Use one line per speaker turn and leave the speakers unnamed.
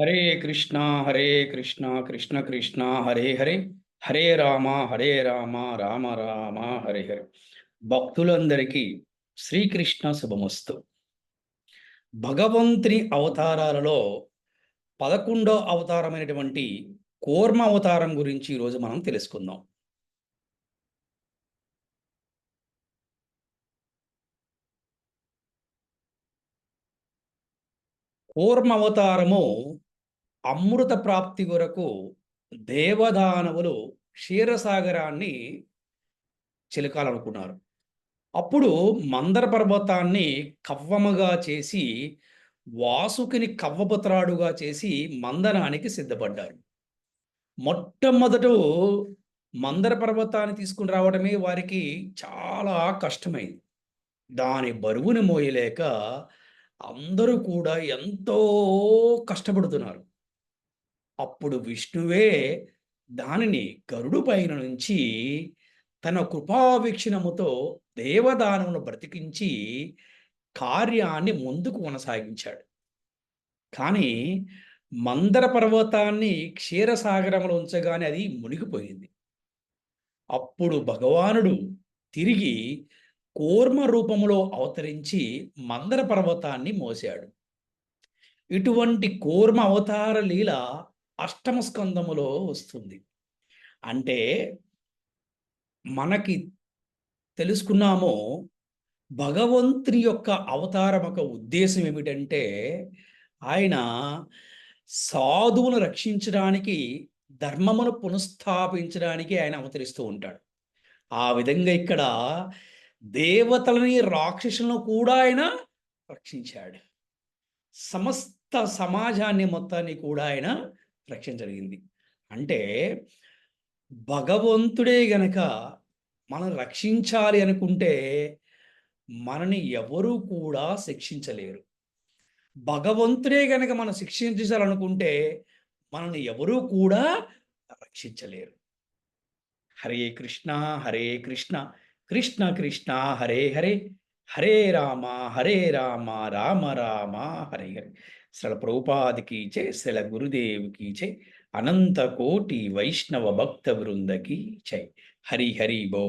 హరే కృష్ణ హరే కృష్ణ కృష్ణ కృష్ణ హరే హరే. హరే రామ హరే రామ రామ రామ హరే హరే. భక్తులందరికీ శ్రీకృష్ణ శుభమస్తు. భగవంతుని అవతారాలలో పదకొండో అవతారమైనటువంటి కూర్మ అవతారం గురించి ఈరోజు మనం తెలుసుకుందాం. కూర్మ అవతారము అమృత ప్రాప్తి కొరకు దేవదానవులు క్షీరసాగరాన్ని చిలకాలనుకున్నారు. అప్పుడు మందర పర్వతాన్ని కవ్వముగా చేసి వాసుకిని కవ్వపుత్రాడుగా చేసి మందనానికి సిద్ధపడ్డారు. మొట్టమొదట మందర పర్వతాన్ని తీసుకుని రావడమే వారికి చాలా కష్టమైంది. దాని బరువుని మోయలేక అందరూ కూడా ఎంతో కష్టపడుతున్నారు. అప్పుడు విష్ణువే దానిని గరుడు పైన నుంచి తన కృపావీక్షణముతో దేవదానమును బ్రతికించి కార్యాన్ని ముందుకు కొనసాగించాడు. కానీ మందర పర్వతాన్ని క్షీరసాగరంలో ఉంచగానే అది మునిగిపోయింది. అప్పుడు భగవానుడు తిరిగి కూర్మ రూపంలో అవతరించి మందర పర్వతాన్ని మోసాడు. ఇటువంటి కూర్మ అవతార లీల అష్టమ స్కందములో వస్తుంది. అంటే మనకి తెలుసుకున్నామో భగవంతుని యొక్క అవతారం ఒక ఉద్దేశం ఏమిటంటే ఆయన సాధువును రక్షించడానికి ధర్మమును పునఃస్థాపించడానికి ఆయన అవతరిస్తూ ఉంటాడు. ఆ విధంగా ఇక్కడ దేవతలని రాక్షసులను కూడా ఆయన రక్షించాడు. సమస్త సమాజాన్ని మొత్తాన్ని కూడా ఆయన రక్షణ జరిగింది. అంటే భగవంతుడే గనక మనం రక్షించాలి అనుకుంటే మనని ఎవరు కూడా శిక్షించలేరు. భగవంతుడే గనక మనం శిక్షించాలనుకుంటే మనల్ని ఎవరూ కూడా రక్షించలేరు. హరే కృష్ణ హరే కృష్ణ కృష్ణ కృష్ణ హరే హరే హరే రామ హరే రామ రామ రామ హరే హరే. శ్రల ప్రభుపాదికి చే శ్రల గురుదేవికి చే అనంత కోటి వైష్ణవ భక్త బృందకి చై. హరి హరి బో.